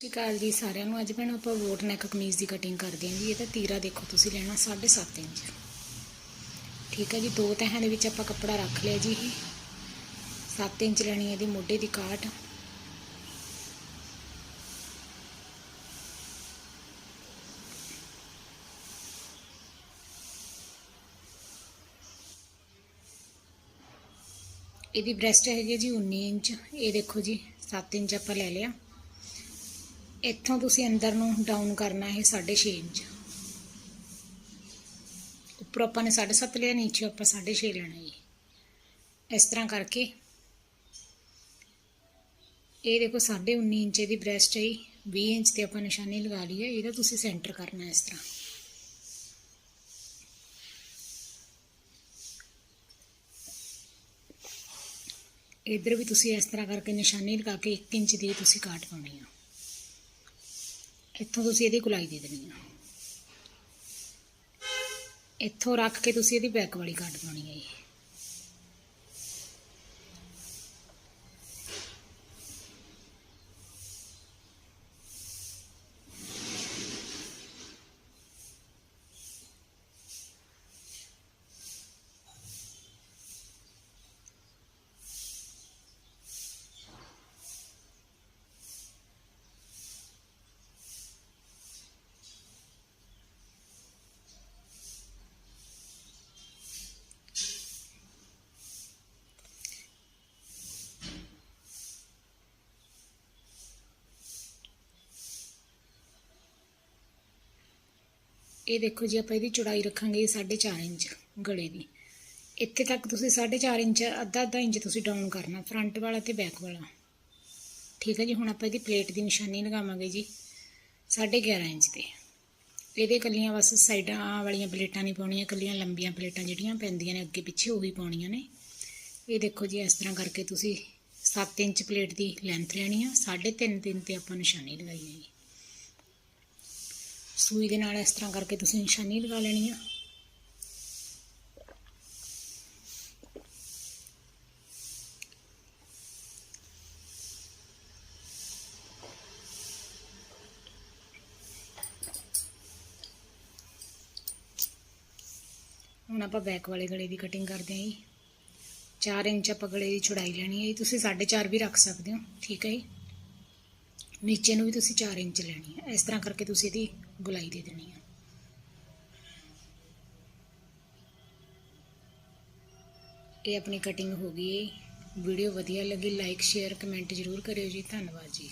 ਸਤਿ ਸ਼੍ਰੀ ਅਕਾਲ ਜੀ ਸਾਰਿਆਂ ਨੂੰ। ਅੱਜ ਭੈਣ ਆਪਾਂ ਵੋਟ ਨੈਕ ਕਮੀਜ਼ ਦੀ ਕਟਿੰਗ ਕਰਦੇ ਹਾਂ ਜੀ। ਇਹਦਾ ਤੀਰਾ ਦੇਖੋ ਤੁਸੀਂ ਲੈਣਾ 7.5 ਇੰਚ। ਠੀਕ ਹੈ ਜੀ, ਦੋ ਤਹਾਂ ਦੇ ਵਿੱਚ ਆਪਾਂ ਕੱਪੜਾ ਰੱਖ ਲਿਆ ਜੀ ਇਹ। 7 ਇੰਚ ਲੈਣੀ ਹੈ ਇਹਦੀ ਮੋਢੇ ਦੀ ਕਾਟ। ਇਹਦੀ ਬ੍ਰੈਸਟ ਹੈਗੀ ਹੈ ਜੀ 19 ਇੰਚ। ਇਹ ਦੇਖੋ ਜੀ 7 ਇੰਚ ਆਪਾਂ ਲੈ ਲਿਆ। ਇੱਥੋਂ ਤੁਸੀਂ ਅੰਦਰ ਨੂੰ ਡਾਊਨ ਕਰਨਾ ਹੈ 6.5 ਇੰਚ। ਉੱਪਰ ਆਪਾਂ ਨੇ 7.5 ਲਿਆ, ਨੀਚੇ ਆਪਾਂ 6.5 ਲੈਣਾ ਜੀ। ਇਸ ਤਰ੍ਹਾਂ ਕਰਕੇ ਇਹ ਦੇਖੋ 19.5 ਇੰਚ ਦੀ ਬ੍ਰੈਸਟ ਹੈ 20 ਇੰਚ ਤੇ ਆਪਾਂ ਨਿਸ਼ਾਨੀ ਲਗਾ ਲਈ ਹੈ, ਇਹਦਾ ਤੁਸੀਂ ਸੈਂਟਰ ਕਰਨਾ ਇਸ ਤਰ੍ਹਾਂ। ਇਧਰ ਵੀ ਤੁਸੀਂ ਇਸ ਤਰ੍ਹਾਂ ਕਰਕੇ ਨਿਸ਼ਾਨੀ ਲਗਾ ਕੇ 1 ਇੰਚ ਦੀ ਤੁਸੀਂ ਕਾਟ ਪਾਉਣੀ ਆ। ਇੱਥੋਂ ਤੁਸੀਂ ਇਹਦੀ ਗੁਲਾਈ ਦੇ ਦੇਣੀ ਆ। ਇੱਥੋਂ ਰੱਖ ਕੇ ਤੁਸੀਂ ਇਹਦੀ ਬੈਕ ਵਾਲੀ ਕਾਟ ਪਾਉਣੀ ਹੈ ਜੀ ਇਹ ਦੇਖੋ ਜੀ, ਆਪਾਂ ਇਹਦੀ ਚੌੜਾਈ ਰੱਖਾਂਗੇ 4.5 ਇੰਚ ਗਲੇ ਦੀ। ਇੱਥੇ ਤੱਕ ਤੁਸੀਂ 4.5 ਇੰਚ, ਅੱਧਾ ਅੱਧਾ ਇੰਚ ਤੁਸੀਂ ਡਾਊਨ ਕਰਨਾ ਫਰੰਟ ਵਾਲਾ ਤੇ ਬੈਕ ਵਾਲਾ। ਠੀਕ ਹੈ ਜੀ, ਹੁਣ ਆਪਾਂ ਇਹਦੀ ਪਲੇਟ ਦੀ ਨਿਸ਼ਾਨੀ ਲਗਾਵਾਂਗੇ ਜੀ 11.5 ਇੰਚ ਤੇ। ਇਹਦੇ ਕੱਲੀਆਂ ਬਸ ਸਾਈਡਾਂ ਵਾਲੀਆਂ ਪਲੇਟਾਂ ਨਹੀਂ ਪਾਉਣੀਆਂ, ਕੱਲੀਆਂ ਲੰਬੀਆਂ ਪਲੇਟਾਂ ਜਿਹੜੀਆਂ ਪੈਂਦੀਆਂ ਨੇ, ਅੱਗੇ ਪਿੱਛੇ ਉਹੀ ਪਾਉਣੀਆਂ ਨੇ। ਇਹ ਦੇਖੋ ਜੀ, ਇਸ ਤਰ੍ਹਾਂ ਕਰਕੇ ਤੁਸੀਂ 7 ਇੰਚ ਪਲੇਟ ਦੀ ਲੈਂਥ ਲੈਣੀ ਆ 3.5 ਤਿੰਨ ਤੇ ਆਪਾਂ ਨਿਸ਼ਾਨੀ ਲਗਾਈ ਹੈ। ਜੀ ਸੂਈ ਦੇ ਨਾਲ ਇਸ ਤਰ੍ਹਾਂ ਕਰਕੇ ਤੁਸੀਂ ਨਿਸ਼ਾਨੀ ਲਗਾ ਲੈਣੀ ਆ। ਹੁਣ ਆਪਾਂ ਬੈਕ ਵਾਲੇ ਗਲੇ ਦੀ ਕਟਿੰਗ ਕਰਦੇ ਹਾਂ ਜੀ। 4 ਇੰਚ ਆਪਾਂ ਗਲੇ ਦੀ ਚੌੜਾਈ ਲੈਣੀ ਹੈ ਜੀ। ਤੁਸੀਂ 4.5 ਵੀ ਰੱਖ ਸਕਦੇ ਹੋ, ਠੀਕ ਹੈ ਜੀ। ਨੀਚੇ ਨੂੰ ਵੀ ਤੁਸੀਂ 4 ਇੰਚ ਲੈਣੀ ਹੈ ਇਸ ਤਰ੍ਹਾਂ ਕਰਕੇ ਤੁਸੀਂ ਇਹਦੀ ਗੁਲਾਈ ਦੇ ਦੇਣੀ ਹੈ। ਇਹ ਆਪਣੀ ਕਟਿੰਗ ਹੋ ਗਈ। ਹੈ ਵੀਡੀਓ ਵਧੀਆ ਲੱਗੀ ਲਾਈਕ ਸ਼ੇਅਰ ਕਮੈਂਟ ਜ਼ਰੂਰ ਕਰਿਓ ਜੀ। ਧੰਨਵਾਦ ਜੀ।